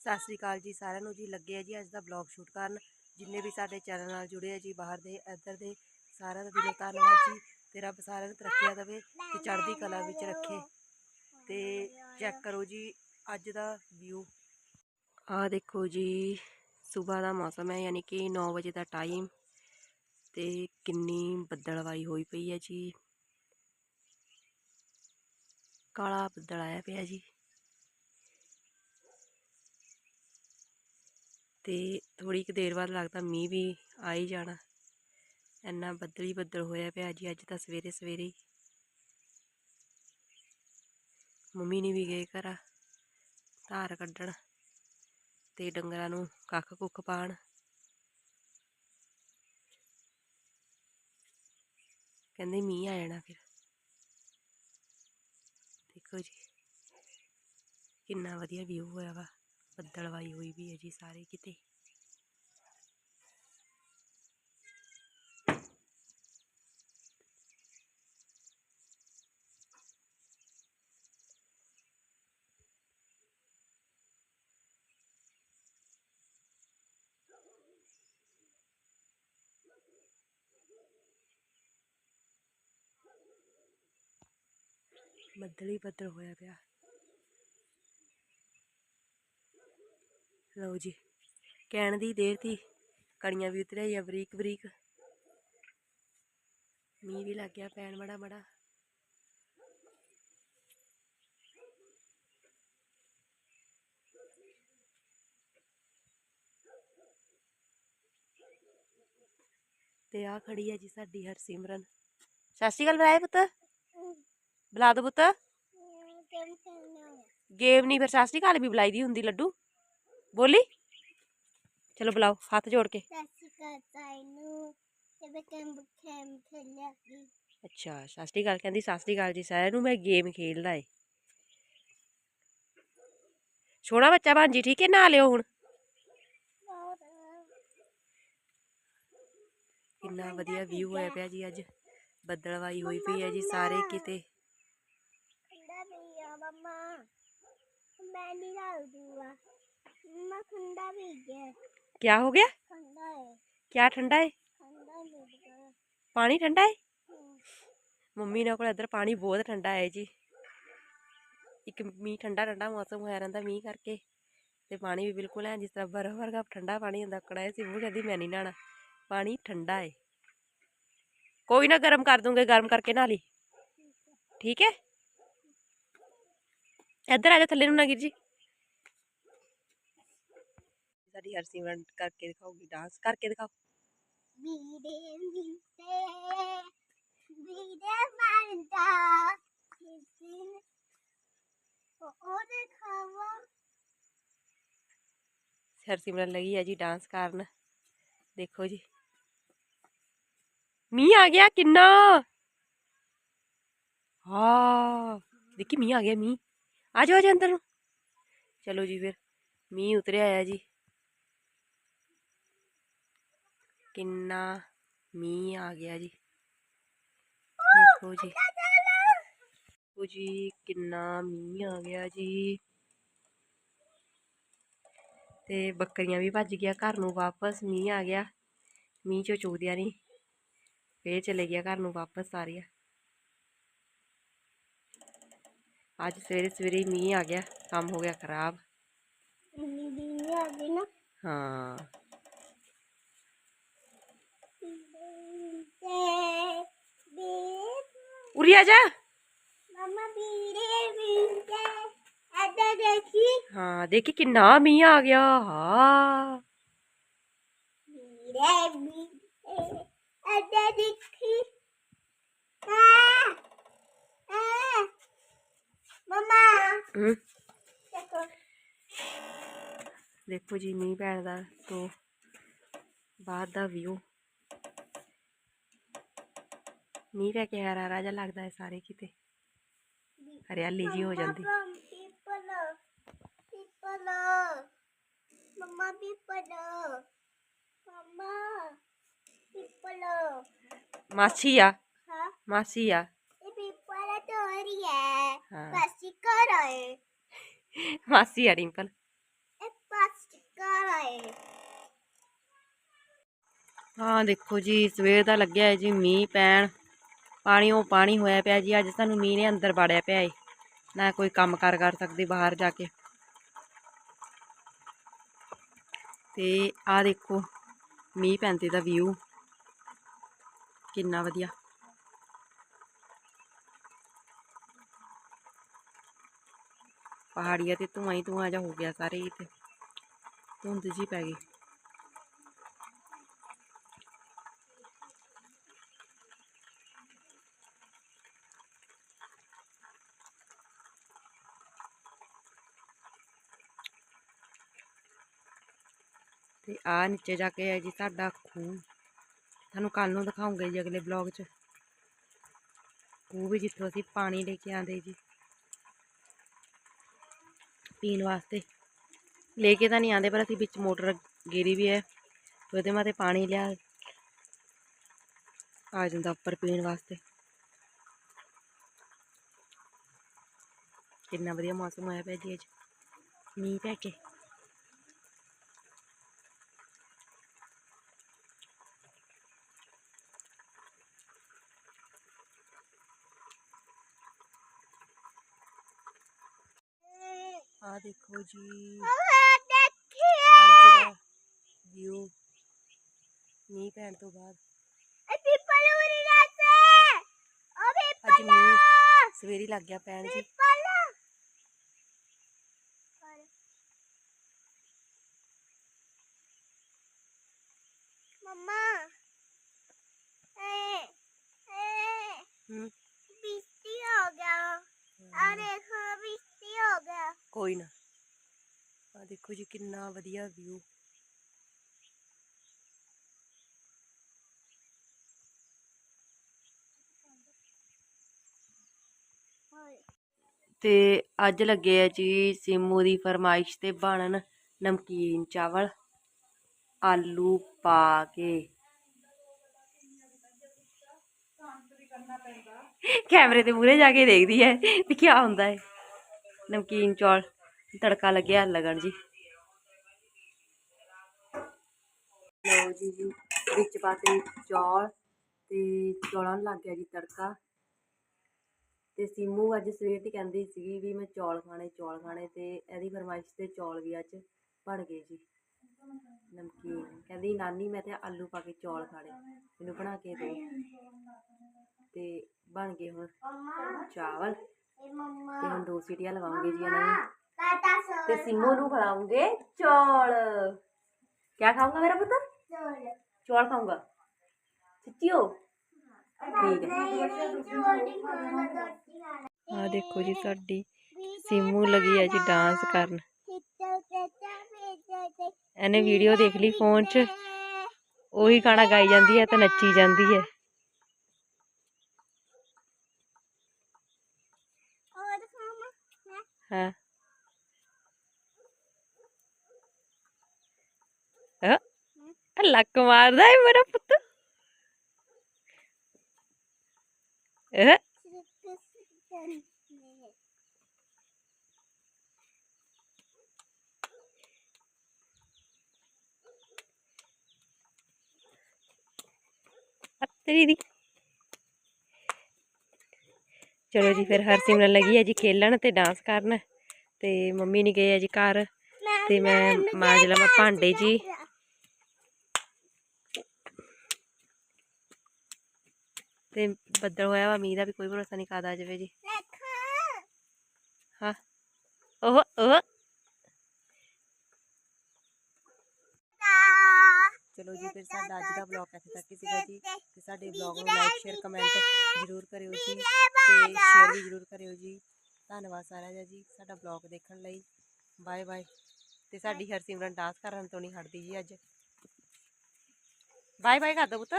ਸਤਿ ਸ੍ਰੀ ਅਕਾਲ ਜੀ ਸਾਰਿਆਂ ਨੂੰ ਜੀ, ਲੱਗੇ ਆ ਜੀ ਅੱਜ ਦਾ ਬਲੌਗ ਸ਼ੂਟ ਕਰਨ। ਜਿੰਨੇ ਵੀ ਸਾਡੇ ਚੈਨਲ ਨਾਲ ਜੁੜੇ ਆ ਜੀ, ਬਾਹਰ ਦੇ, ਇੱਧਰ ਦੇ, ਸਾਰਿਆਂ ਦਾ ਦਿਲੋਂ ਧੰਨਵਾਦ ਜੀ। ਤੇ ਰੱਬ ਸਾਰਿਆਂ ਨੂੰ ਤਰੱਕੀਆਂ ਦੇਵੇ ਤੇ ਚੜ੍ਹਦੀ ਕਲਾ ਵਿੱਚ ਰੱਖੇ। ਤੇ ਚੈੱਕ ਕਰੋ ਜੀ ਅੱਜ ਦਾ ਵਿਊ ਆਹ ਦੇਖੋ ਜੀ, ਸਵੇਰ ਦਾ ਮੌਸਮ ਹੈ, ਯਾਨੀ ਕਿ 9 ਵਜੇ ਦਾ ਟਾਈਮ ਤੇ ਕਿੰਨੀ ਬੱਦਲਵਾਈ ਹੋਈ ਪਈ ਹੈ ਜੀ। ਕਾਲਾ ਬੱਦਲ ਆਇਆ ਪਿਆ ਜੀ। ਤੇ ਥੋੜੀ ਕੁ ਦੇਰ ਬਾਅਦ ਲੱਗਦਾ ਮੀਂਹ ਵੀ ਆ ਹੀ ਜਾਣਾ। ਇੰਨਾ ਬੱਦਲ ਹੀ ਬੱਦਲ ਹੋਇਆ ਪਿਆ ਜੀ, ਅੱਜ ਤਾਂ ਸਵੇਰੇ ਸਵੇਰੇ ਮੰਮੀ ਨਹੀਂ ਵੀ ਗਏ ਘਰ, ਧਾਰ ਕੱਢਣ ਤੇ ਡੰਗਰਾਂ ਨੂੰ ਕੱਖ ਕੁੱਖ ਪਾਣ ਕਹਿੰਦੇ ਮੀਂਹ ਆ ਜਾਣਾ ਫਿਰ। ਦੇਖੋ ਜੀ, ਕਿੰਨਾ ਵਧੀਆ ਵਿਊ ਹੋਇਆ ਵਾ। ਬੱਦਲਵਾਈ ਹੋਈ ਵੀ ਹੈ ਜੀ ਸਾਰੇ ਕਿਤੇ ਬੱਦਲ ਹੀ ਬੱਦਲ ਹੋਇਆ ਪਿਆ ਲਓ ਜੀ ਕਹਿਣ ਦੀ ਦੇਰ ਤੀ। ਕਣੀਆਂ ਵੀ ਉਤਰਿਆ ਆ ਬਰੀਕ ਬਰੀਕ। ਮੀਂਹ ਵੀ ਲੱਗ ਗਿਆ ਪੈਣ ਮੜਾ ਮੜਾ। ਤੇ ਆ ਖੜੀ ਹੈ ਜੀ ਸਾਡੀ ਹਰਸਿਮਰਨ। ਸਤਿ ਸ਼੍ਰੀ ਅਕਾਲ ਬੁਲਾਏ ਪੁੱਤ? ਬੁਲਾ ਦੋ ਪੁੱਤ। ਗੇਮ ਨਹੀਂ ਫਿਰ ਸਤਿ ਸ਼੍ਰੀ ਅਕਾਲ ਵੀ ਬੁਲਾਈ ਦੀ ਹੁੰਦੀ ਲੱਡੂ? ਬੋਲੀ? ਚਲੋ ਬੁਲਾਓ ਹੱਥ ਜੋੜ ਕੇ। ਅੱਛਾ ਸਾਸਰੀ ਗੱਲ ਕਹਿੰਦੀ ਸਾਸਰੀ ਗੱਲ ਜੀ ਸਾਰਿਆਂ ਨੂੰ ਮੈਂ ਗੇਮ ਖੇਡਦਾ ਏ ਛੋੜਾ ਬੱਚਾ ਭਾਂਜੀ ਠੀਕ ਹੈ? ਨਾ ਲਿਓ ਹੁਣ। ਕਿੰਨਾ ਵਧੀਆ ਵਿਊ ਹੋਇਆ ਪਿਆ ਜੀ ਅੱਜ। ਬੱਦਲਵਾਈ ਹੋਈ ਪਈ ਹੈ ਜੀ ਸਾਰੇ ਕਿਤੇ। ਮੈਂ ਨਹੀਂ ਲਾਉਂਦੀ ਆ। मैं ठंडा भी गया ਕੀ ਹੋ ਗਿਆ ठंडा है ਕੀ ਠੰਡਾ ਹੈ ठंडा दूध का ਪਾਣੀ ਠੰਡਾ ਹੈ ਮੰਮੀ ਨਾਲ ਕੋਲ ਇੱਧਰ ਪਾਣੀ ਬਹੁਤ ਠੰਡਾ ਹੈ ਜੀ ਇੱਕ ਮੀਂਹ ਠੰਡਾ ਠੰਡਾ ਮੌਸਮ ਹੋਇਆ ਰਹਿੰਦਾ ਮੀਂਹ ਕਰਕੇ ਤੇ ਪਾਣੀ ਵੀ ਬਿਲਕੁਲ ਐ ਜਿਸ ਤਰ੍ਹਾਂ ਬਰਫ਼ ਵਰਗਾ ਠੰਡਾ ਪਾਣੀ ਹੁੰਦਾ ਕੜਾ ਹੈ ਸਿੰਮੂ ਕਹਿੰਦੀ ਮੈਂ ਨਹੀਂ ਨਹਾਣਾ ਪਾਣੀ ਠੰਡਾ ਹੈ ਕੋਈ ਨਾ ਗਰਮ ਕਰ ਦੂੰਗੇ ਗਰਮ ਕਰਕੇ ਨਹਾ ਲਈ ਠੀਕ ਹੈ ਇੱਧਰ ਆ ਜਾ ਥੱਲੇ ਨੂੰ ਨਾ ਗਿਰ ਜੀ ਸਾਡੀ ਹਰਸਿਮਰਨ ਕਰਕੇ ਦਿਖਾਉਗੀ ਡਾਂਸ ਕਰਕੇ ਦਿਖਾਓ ਵੀਰੇ ਵੀਰੇ ਵੀਰੇ ਮਾਰਦਾ ਕਿਸਿਨ ਉਹ ਦਿਖਾਵਾ ਹਰਸਿਮਰਨ ਲੱਗੀ ਹੈ ਜੀ ਡਾਂਸ ਕਰਨ ਦੇਖੋ ਜੀ ਮੀਂਹ ਆ ਗਿਆ ਕਿੰਨਾ ਹਾਂ ਦੇਖੀ ਮੀਂਹ ਆ ਗਿਆ ਮੀਂਹ ਆ ਜਾਓ ਆ ਜਾਓ ਅੰਦਰ ਨੂੰ ਚਲੋ ਜੀ ਫਿਰ ਮੀਂਹ ਉਤਰਿਆ ਆ ਜੀ ਕਿੰਨਾ ਮੀਂਹ ਆ ਗਿਆ ਜੀ। ਦੇਖੋ ਜੀ। ਦੇਖੋ ਜੀ ਕਿੰਨਾ ਮੀਂਹ ਆ ਗਿਆ ਜੀ। ਤੇ ਬੱਕਰੀਆਂ ਵੀ ਭੱਜ ਗਿਆ ਘਰ ਨੂੰ ਵਾਪਸ ਮੀਂਹ ਆ ਗਿਆ। ਮੀਂਹ ਚੋਂ ਚੁਗਦਿਆਂ ਨਹੀਂ ਫੇਰ ਚਲੇ ਗਿਆ ਘਰ ਨੂੰ ਵਾਪਸ ਸਾਰੀਆਂ। ਅੱਜ ਸਵੇਰੇ ਸਵੇਰੇ ਮੀਂਹ ਆ ਗਿਆ ਕੰਮ ਹੋ ਗਿਆ ਖਰਾਬ। ਵੀਰੇ ਆ ਗਈ ਨਾ। ਹਾਂ। ਉਰੀ ਆ ਜਾ। ਮਮਾ ਵੀਰੇ ਵੀਰੇ ਅੱਡਾ ਦੇਖੀ? ਹਾਂ ਦੇਖੀ ਕਿੰਨਾ ਮੀਂਹ ਆ ਗਿਆ ਹਾਂ। ਵੀਰੇ ਵੀਰੇ ਅੱਡਾ ਦੇਖੀ? ਆ ਆ ਮਮਾ। ਹਮ, ਦੇਖੋ। ਦੇਖੋ ਜੀ ਮੀਂਹ ਪੈਣ ਦਾ ਤੋਂ ਬਾਅਦ ਦਾ ਵਿਊ ਮੀਂਹ ਪੈ ਕੇ ਹਰਾ ਹਰਾ ਜਿਹਾ ਲੱਗਦਾ ਹੈ ਸਾਰੇ ਕਿਤੇ। ਹਰਿਆਲੀ ਜੀ ਹੋ ਜਾਂਦੀ। ਪੀਪਲ ਪੀਪਲ ਮਮਾ ਪੀਪਲ ਮਮਾ ਪੀਪਲ ਮਾਸੀ ਆ। ਹਾਂ। ਮਾਸੀ ਆ। ਇਹ ਪੀਪਲ ਤੋਂ ਰਹੀ ਹੈ ਹਾਂ। ਬਸ ਕਰ ਆਏ ਮਾਸੀ ਆ ਡਿੰਪਲ। ਇਹ ਹੈ ਹਾਂ ਦੇਖੋ ਜੀ ਸਵੇਰ ਦਾ ਲੱਗਿਆ ਹੈ ਜੀ ਮੀਂਹ ਪੈਣ। ਪਾਣੀ ਉਹ ਪਾਣੀ ਹੋਇਆ ਪਿਆ ਜੀ, ਅੱਜ ਸਾਨੂੰ ਮੀਂਹ ਨੇ ਅੰਦਰ ਬਾੜਿਆ ਪਿਆ ਏ। ਨਾ ਕੋਈ ਕੰਮ ਕਾਰ ਕਰ ਸਕਦੇ ਬਾਹਰ ਜਾ ਕੇ। ਤੇ ਆਹ ਦੇਖੋ, ਮੀਂਹ ਪੈਂਦੇ ਦਾ ਵਿਊ ਕਿੰਨਾ ਵਧੀਆ। ਪਹਾੜੀਆਂ ਤੇ ਧੂੰਆਂ ਹੀ ਧੂੰਆਂ ਜਿਹਾ ਹੋ ਗਿਆ, ਸਾਰੇ ਹੀ ਧੁੰਦ ਜੀ ਪੈ ਗਈ। ਤੇ ਆ ਨੀਚੇ ਜਾ ਕੇ ਹੈ ਜੀ ਸਾਡਾ ਖੂਹ। ਤੁਹਾਨੂੰ ਕੱਲ ਨੂੰ ਦਿਖਾਉਂਗੇ ਜੀ ਅਗਲੇ ਬਲੌਗ 'ਚ। ਖੂਹ ਵੀ ਜਿੱਥੋਂ ਅਸੀਂ ਪਾਣੀ ਲੈ ਕੇ ਆਂਦੇ ਜੀ। ਪੀਣ ਵਾਸਤੇ। ਲੈ ਕੇ ਤਾਂ ਨਹੀਂ ਆਂਦੇ ਪਰ ਅਸੀਂ ਵਿੱਚ ਮੋਟਰ ਗੇਰੀ ਵੀ ਹੈ। ਤੇ ਉਹਦੇ ਮਾਤੇ ਪਾਣੀ ਲਿਆ। ਆ ਜਾਂਦਾ ਉੱਪਰ ਪੀਣ ਵਾਸਤੇ। ਕਿੰਨਾ ਵਧੀਆ ਮੌਸਮ ਹੋਇਆ ਪਿਆ ਜੀ ਅੱਜ। ਮੀਂਹ ਪੈ ਕੇ। ਆ ਦੇਖੋ ਜੀ। ਅੱਜ ਦਾ ਵਿਊ ਮੀਂਹ ਪੈਣ ਤੋਂ ਬਾਅਦ। ਅੱਜ ਮੀਂਹ ਸਵੇਰੀ ਲੱਗ ਗਿਆ ਪੈਣ ਜੀ ਪਲਾ ਮਮਾ ਏ ਏ ਹੂੰ ਬਿਸਤੀ ਹੋ ਗਿਆ ਅਰੇ ਹਾਂ ਬਿਸਤੀ ਹੋ ਗਿਆ ਕੋਈ ਨਾ। ਆ ਦੇਖੋ ਜੀ ਕਿੰਨਾ ਵਧੀਆ ਵਿਊ ਤੇ ਅੱਜ ਲੱਗੇ ਆ ਜੀ ਸਿੰਮੂ ਦੀ ਫਰਮਾਇਸ਼ ਤੇ ਬਣਨ ਨਮਕੀਨ ਚਾਵਲ, ਆਲੂ ਪਾ ਕੇ। ਕੈਮਰੇ ਦੇ ਮੂਹਰੇ ਜਾ ਕੇ ਦੇਖਦੀ ਹੈ ਵੀ ਕੀ ਹੁੰਦਾ ਹੈ। ਨਮਕੀਨ ਚੌਲ, ਤੜਕਾ ਲੱਗਿਆ ਲੱਗਣ ਜੀ। ਲਓ ਜੀ ਜੀ, ਵਿੱਚ ਪਾਤੇ ਚੌਲ ਤੇ ਚੌਲਾਂ ਨੂੰ ਲੱਗ ਗਿਆ ਜੀ ਤੜਕਾ। ਤੇ ਸਿੰਮੂ ਅੱਜ ਸਵੇਰ ਦੀ ਕਹਿੰਦੀ ਸੀਗੀ ਵੀ ਮੈਂ ਚੌਲ ਖਾਣੇ ਚੌਲ ਖਾਣੇ ਤੇ ਇਹਦੀ ਫਰਮਾਇਸ਼ ਤੇ ਚੌਲ ਵੀ ਅੱਜ ਬਣ ਗਏ ਜੀ। ਨਮਕੀਨ, ਕਹਿੰਦੀ ਨਾਨੀ ਮੈਂ ਤੇ ਆਲੂ ਪਾ ਕੇ ਚੌਲ ਖਾਣੇ, ਮੈਨੂੰ ਬਣਾ ਕੇ ਦੇ। ਤੇ ਬਣ ਗਏ ਹੁਣ ਚਾਵਲ। ਤੇ ਹੁਣ ਦੋ ਸੀਟੀਆਂ ਲਵਾਉਂਗੇ ਜੀ ਇਹਨਾਂ ਨੂੰ। ਤੇ ਸਿੰਮੂ ਨੂੰ ਖਿਲਾਉਂਗੇ ਚੌਲ। ਕਿਆ ਖਾਊਂਗਾ ਮੇਰਾ ਪੁੱਤਰ ਚੋਲ। ਚੌਲ ਖਾਊਂਗਾ। ਸੱਚੀ ਹੋ। ਠੀਕ ਹੈ। ਆ ਦੇਖੋ ਜੀ ਸਾਡੀ ਸਿੰਮੂ ਲੱਗੀ ਹੈ ਜੀ ਡਾਂਸ ਕਰਨ। ਇਹਨੇ ਵੀਡੀਓ ਦੇਖ ਲਈ ਫੋਨ 'ਚ। ਉਹੀ ਗਾਣਾ ਗਾਈ ਜਾਂਦੀ ਹੈ ਤੇ ਨੱਚੀ ਜਾਂਦੀ ਹੈ ਔਰ ਖਾਣਾ ਹਾਂ ਅ ਆ ਲੱਕ ਮਾਰਦਾ ਹੈ ਮੇਰਾ ਪੁੱਤ ਅ ਤੇਰੀ ਦੀ ਚਲੋ ਜੀ, ਫਿਰ ਹਰਸਿਮਰਨ ਲੱਗੀ ਹੈ ਜੀ ਖੇਲਣ ਤੇ ਡਾਂਸ ਕਰਨ ਤੇ ਮੰਮੀ ਨਹੀਂ ਗਏ ਆ ਜੀ ਘਰ ਤੇ ਮੈਂ ਮਾਂਜ ਲਵਾਂ ਭਾਂਡੇ ਜੀ। ਤੇ ਬੱਦਲ ਹੋਇਆ ਵਾ, ਮੀਂਹ ਦਾ ਵੀ ਕੋਈ ਭਰੋਸਾ ਨਹੀਂ ਕਾਦਾ ਆ ਜਾਵੇ ਜੀ। ਹਾਂ। ਉਹ ਉਹ ਚਲੋ ਜੀ, ਫਿਰ ਸਾਡਾ ਅੱਜ ਦਾ ਬਲੌਗ ਇੱਥੇ ਤੱਕ ਹੀ ਸੀਗਾ ਜੀ। ਤੇ ਸਾਡੇ ਬਲੌਗ ਨੂੰ ਲਾਈਕ ਸ਼ੇਅਰ ਕਮੈਂਟ ਜ਼ਰੂਰ ਕਰਿਓ ਜੀ ਤੇ ਸ਼ੇਅਰ ਵੀ ਜ਼ਰੂਰ ਕਰਿਓ ਜੀ। ਧੰਨਵਾਦ ਸਾਰਿਆਂ ਦਾ ਜੀ ਸਾਡਾ ਬਲੌਗ ਦੇਖਣ ਲਈ। ਬਾਏ ਬਾਏ ਤੇ ਸਾਡੀ ਹਰਸਿਮਰਨ ਡਾਂਸ ਕਰਨ ਤੋਂ ਨਹੀਂ ਹਟਦੀ ਜੀ ਅੱਜ। ਬਾਏ ਬਾਏ ਕਰ ਦੋ ਪੁੱਤ।